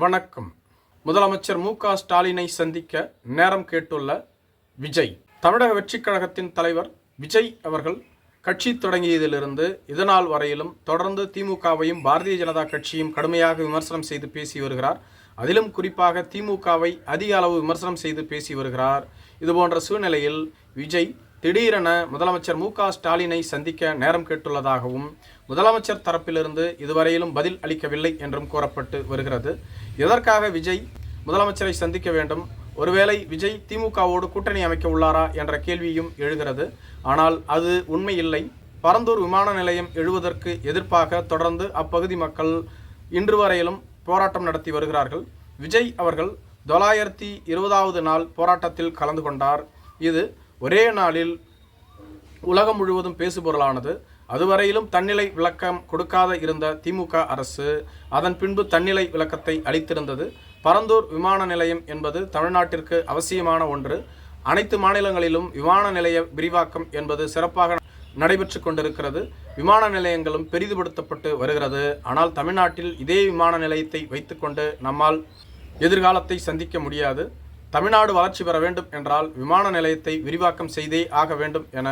வணக்கம். முதலமைச்சர் மு க ஸ்டாலினை சந்திக்க நேரம் கேட்டுள்ள விஜய். தமிழக வெற்றிக் கழகத்தின் தலைவர் விஜய் அவர்கள் கட்சி தொடங்கியதிலிருந்து இதனால் வரையிலும் தொடர்ந்து திமுகவையும் பாரதிய ஜனதா கட்சியும் கடுமையாக விமர்சனம் செய்து பேசி வருகிறார். அதிலும் குறிப்பாக திமுகவை அதிக அளவு விமர்சனம் செய்து பேசி வருகிறார். இதுபோன்ற சூழ்நிலையில் விஜய் திடீரென முதலமைச்சர் மு க ஸ்டாலினை சந்திக்க நேரம் கேட்டுள்ளதாகவும் முதலமைச்சர் தரப்பிலிருந்து இதுவரையிலும் பதில் அளிக்கவில்லை என்றும் கூறப்பட்டு வருகிறது. எதற்காக விஜய் முதலமைச்சரை சந்திக்க வேண்டும்? ஒருவேளை விஜய் திமுகவோடு கூட்டணி அமைக்க உள்ளாரா என்ற கேள்வியும் எழுகிறது. ஆனால் அது உண்மையில்லை. பரந்தூர் விமான நிலையம் எழுவதற்கு எதிர்ப்பாக தொடர்ந்து அப்பகுதி மக்கள் இன்று வரையிலும் போராட்டம் நடத்தி வருகிறார்கள். விஜய் அவர்கள் தொள்ளாயிரத்தி இருபதாவது நாள் போராட்டத்தில் கலந்து கொண்டார். இது ஒரே நாளில் உலகம் முழுவதும் பேசுபொருளானது அதுவரையிலும் தன்னிலை விளக்கம் கொடுக்காத இருந்த திமுக அரசு அதன் பின்பு தன்னிலை விளக்கத்தை அளித்திருந்தது. பரந்தூர் விமான நிலையம் என்பது தமிழ்நாட்டிற்கு அவசியமான ஒன்று. அனைத்து மாநிலங்களிலும் விமான நிலைய விரிவாக்கம் என்பது சிறப்பாக நடைபெற்று கொண்டிருக்கிறது. விமான நிலையங்களும் பெரிதுபடுத்தப்பட்டு வருகிறது. ஆனால் தமிழ்நாட்டில் இதே விமான நிலையத்தை வைத்துக்கொண்டு நம்மால் எதிர்காலத்தை சந்திக்க முடியாது. தமிழ்நாடு வளர்ச்சி பெற வேண்டும் என்றால் விமான நிலையத்தை விரிவாக்கம் செய்தே ஆக வேண்டும் என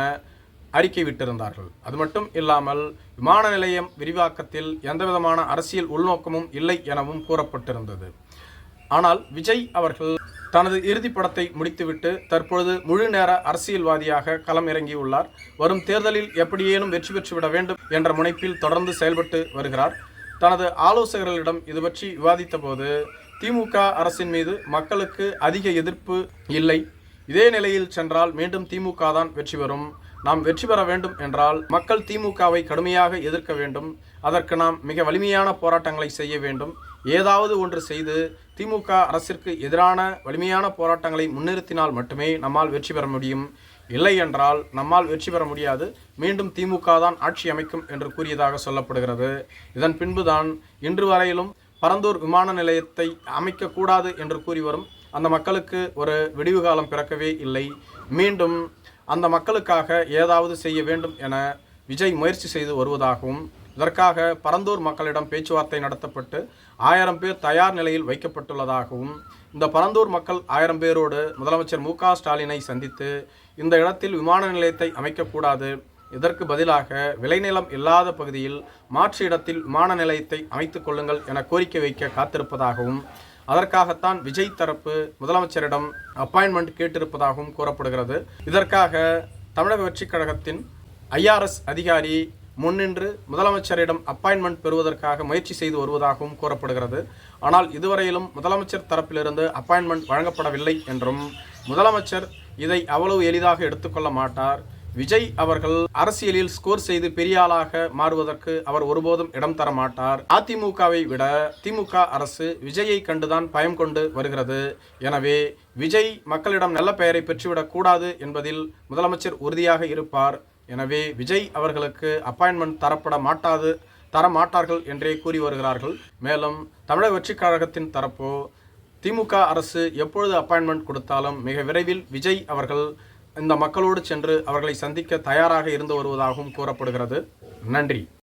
அறிக்கை விட்டிருந்தார்கள். அது மட்டும் இல்லாமல் விமான நிலையம் விரிவாக்கத்தில் எந்தவிதமான அரசியல் உள்நோக்கமும் இல்லை எனவும் கூறப்பட்டிருந்தது. ஆனால் விஜய் அவர்கள் தனது இறுதி படத்தை முடித்துவிட்டு தற்பொழுது முழு நேர அரசியல்வாதியாக களம் இறங்கியுள்ளார் வரும் தேர்தலில் எப்படியேனும் வெற்றி பெற்றுவிட வேண்டும் என்ற முனைப்பில் தொடர்ந்து செயல்பட்டு வருகிறார். தனது ஆலோசகர்களிடம் இது பற்றி விவாதித்த போது திமுக அரசின் மீது மக்களுக்கு அதிக எதிர்ப்பு இல்லை. இதே நிலையில் சென்றால் மீண்டும் திமுக தான் வெற்றி பெறும். நாம் வெற்றி பெற வேண்டும் என்றால் மக்கள் திமுகவை கடுமையாக எதிர்க்க வேண்டும். அதற்கு நாம் மிக வலிமையான போராட்டங்களை செய்ய வேண்டும். ஏதாவது ஒன்று செய்து திமுக அரசிற்கு எதிரான வலிமையான போராட்டங்களை முன்னிறுத்தினால் மட்டுமே நம்மால் வெற்றி பெற முடியும். இல்லை என்றால் நம்மால் வெற்றி பெற முடியாது. மீண்டும் திமுக தான் ஆட்சி அமைக்கும் என்று கூறியதாக சொல்லப்படுகிறது. இதன் பின்புதான் இன்று வரையிலும் பரந்தூர் விமான நிலையத்தை அமைக்கக்கூடாது என்று கூறி வரும் அந்த மக்களுக்கு ஒரு விடிவு காலம் பிறக்கவே இல்லை. மீண்டும் அந்த மக்களுக்காக ஏதாவது செய்ய வேண்டும் என விஜய் முயற்சி செய்து வருவதாகவும் இதற்காக பரந்தூர் மக்களிடம் பேச்சுவார்த்தை நடத்தப்பட்டு ஆயிரம் பேர் தயார் நிலையில் வைக்கப்பட்டுள்ளதாகவும் இந்த பரந்தூர் மக்கள் ஆயிரம் பேரோடு முதலமைச்சர் மு ஸ்டாலினை சந்தித்து இந்த இடத்தில் விமான நிலையத்தை அமைக்கக்கூடாது இதற்கு பதிலாக விளைநிலம் இல்லாத பகுதியில் மாற்று இடத்தில் விமான நிலையத்தை அமைத்துக் கொள்ளுங்கள் என கோரிக்கை வைக்க காத்திருப்பதாகவும் அதற்காகத்தான் விஜய் தரப்பு முதலமைச்சரிடம் அப்பாயின்மெண்ட் கேட்டிருப்பதாகவும் கூறப்படுகிறது. இதற்காக தமிழக வெற்றிக் கழகத்தின் ஐஆர்எஸ் அதிகாரி முன்னின்று முதலமைச்சரிடம் அப்பாயின்மெண்ட் பெறுவதற்காக முயற்சி செய்து வருவதாகவும் கூறப்படுகிறது. ஆனால் இதுவரையிலும் முதலமைச்சர் தரப்பிலிருந்து அப்பாயின்மெண்ட் வழங்கப்படவில்லை என்றும் முதலமைச்சர் இதை அவ்வளவு எளிதாக எடுத்துக்கொள்ள மாட்டார். விஜய் அவர்கள் அரசியலில் ஸ்கோர் செய்து பெரிய ஆளாக மாறுவதற்கு அவர் ஒருபோதும் இடம் தர மாட்டார். அதிமுகவை விட திமுக அரசு விஜயை கண்டுதான் பயம் கொண்டு வருகிறது. எனவே விஜய் மக்களிடம் நல்ல பெயரை பெற்றுவிடக் கூடாது என்பதில் முதலமைச்சர் உறுதியாக இருப்பார். எனவே விஜய் அவர்களுக்கு அப்பாயின்மெண்ட் தரப்பட மாட்டாது தர மாட்டார்கள் என்றே கூறி வருகிறார்கள். மேலும் தமிழக வெற்றிக் கழகத்தின் தரப்போ திமுக அரசு எப்பொழுது அப்பாயின்மெண்ட் கொடுத்தாலும் மிக விரைவில் விஜய் அவர்கள் இந்த மக்களோடு சென்று அவர்களை சந்திக்க தயாராக இருந்து வருவதாகவும் கூறப்படுகிறது. நன்றி.